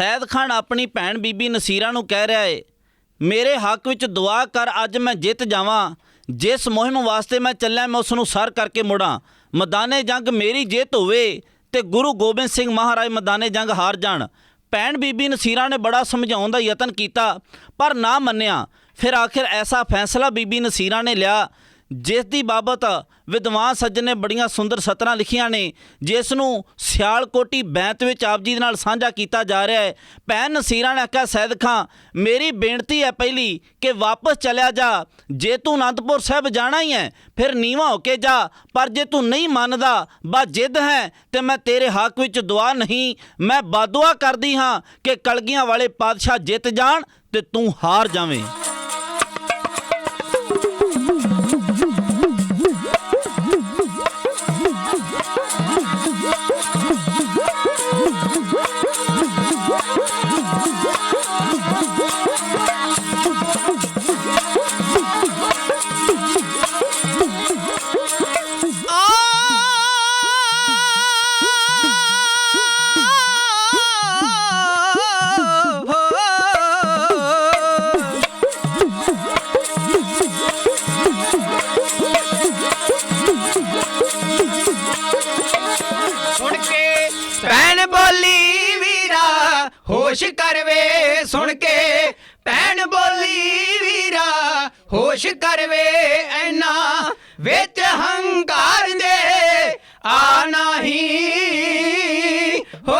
ਸੈਦ ਖਾਨ ਆਪਣੀ ਭੈਣ ਬੀਬੀ ਨਸੀਰਾ ਨੂੰ ਕਹਿ ਰਿਹਾ ਏ, ਮੇਰੇ ਹੱਕ ਵਿੱਚ ਦੁਆ ਕਰ, ਅੱਜ ਮੈਂ ਜਿੱਤ ਜਾਵਾਂ। ਜਿਸ ਮੁਹਿੰਮ ਵਾਸਤੇ ਮੈਂ ਚੱਲਿਆ, ਮੈਂ ਉਸ ਨੂੰ ਸਰ ਕਰਕੇ ਮੁੜਾਂ। ਮੈਦਾਨੇ ਜੰਗ ਮੇਰੀ ਜਿੱਤ ਹੋਵੇ ਤੇ ਗੁਰੂ ਗੋਬਿੰਦ ਸਿੰਘ ਮਹਾਰਾਜ ਮੈਦਾਨੇ ਜੰਗ ਹਾਰ ਜਾਣ। ਭੈਣ ਬੀਬੀ ਨਸੀਰਾ ਨੇ ਬੜਾ ਸਮਝਾਉਣ ਦਾ ਯਤਨ ਕੀਤਾ, ਪਰ ਨਾ ਮੰਨਿਆ। ਫਿਰ ਆਖਿਰ ਐਸਾ ਫੈਸਲਾ ਬੀਬੀ ਨਸੀਰਾ ਨੇ ਲਿਆ ਜਿਸ ਦੀ ਬਾਬਤ ਵਿਦਵਾਨ ਸੱਜਣ ਨੇ ਬੜੀਆਂ ਸੁੰਦਰ ਸਤਰਾਂ ਲਿਖੀਆਂ ਨੇ ਜਿਸ ਨੂੰ ਸਿਆਲਕੋਟੀ ਬੈਂਤ ਵਿੱਚ ਆਪ ਜੀ ਦੇ ਨਾਲ ਸਾਂਝਾ ਕੀਤਾ ਜਾ ਰਿਹਾ ਹੈ। ਭੈਣ ਨਸੀਰਾ ਨੇ ਆਖਿਆ, ਸੈਦ ਖਾਂ, ਮੇਰੀ ਬੇਨਤੀ ਹੈ ਪਹਿਲੀ ਕਿ ਵਾਪਸ ਚਲਿਆ ਜਾ। ਜੇ ਤੂੰ ਅਨੰਦਪੁਰ ਸਾਹਿਬ ਜਾਣਾ ਹੀ ਹੈ, ਫਿਰ ਨੀਵਾ ਹੋ ਕੇ ਜਾ। ਪਰ ਜੇ ਤੂੰ ਨਹੀਂ ਮੰਨਦਾ, ਬਾ ਜਿੱਦ ਹੈ ਤੇ ਮੈਂ ਤੇਰੇ ਹੱਕ ਵਿੱਚ ਦੁਆ ਨਹੀਂ। ਮੈਂ ਬਾਦੁਆ ਕਰਦੀ ਹਾਂ ਕਿ ਕਲਗੀਆਂ ਵਾਲੇ ਪਾਤਸ਼ਾਹ ਜਿੱਤ ਜਾਣ ਤੇ ਤੂੰ ਹਾਰ ਜਾਵੇਂ। ਵੀਰਾ ਕਰ ਵੇ ਸੁਣ ਕੇ, ਭੈਣ ਬੋਲੀ ਵੀਰਾ, ਹੋਸ਼ ਕਰਵੇ ਐਨਾ, ਵਿੱਚ ਹੰਕਾਰ ਦੇ ਆ ਨਹੀਂ ਹੋ।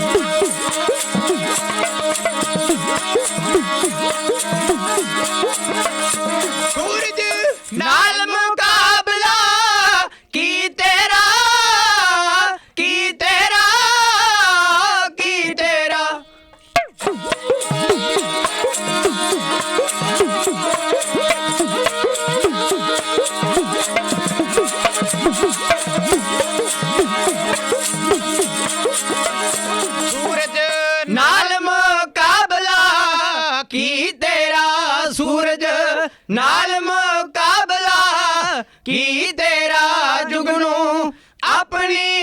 ਸੂਰਜ ਨਾਲ ਮੁਕਾਬਲਾ ਕੀ ਤੇਰਾ? ਸੂਰਜ ਨਾਲ ਮੁਕਾਬਲਾ ਕੀ ਤੇਰਾ? ਜੁਗਨੂ ਆਪਣੀ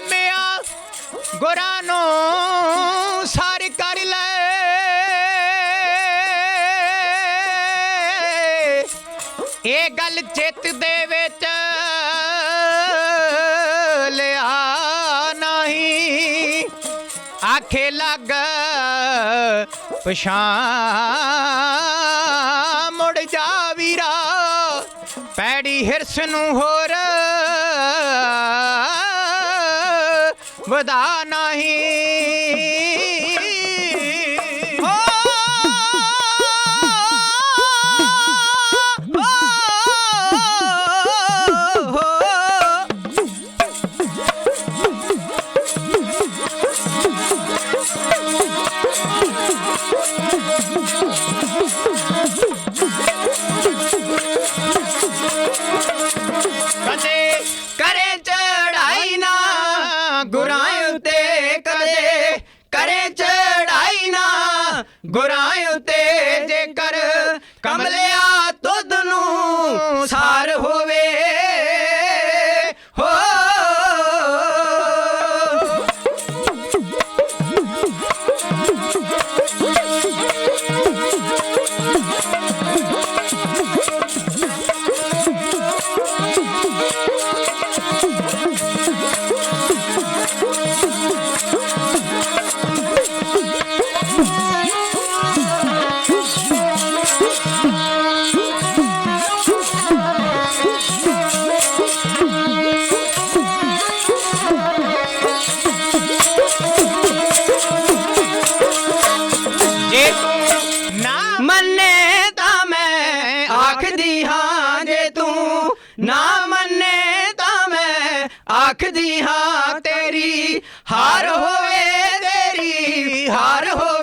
ਜੰਮਿਆ ਗੁਰਾਂ ਨੂੰ ਸਾਰ ਕਰ ਲੈ। ਇਹ ਗੱਲ ਚਿੱਤ ਦੇ ਵਿੱਚ ਲਿਆ ਨਹੀਂ। ਆਖੇ ਲੱਗ ਪਛਾਣ, ਮੁੜ ਜਾ ਵੀਰਾ। ਪੈੜੀ ਹਿਰਸ ਨੂੰ ਹੋਰ ਵਧਾ ਨਹੀਂ ਹੋ Come ਰੱਖਦੀ ਹਾਂ ਤੇਰੀ ਹਾਰ ਹੋਵੇ ਤੇਰੀ ਹਾਰ ਹੋਵੇ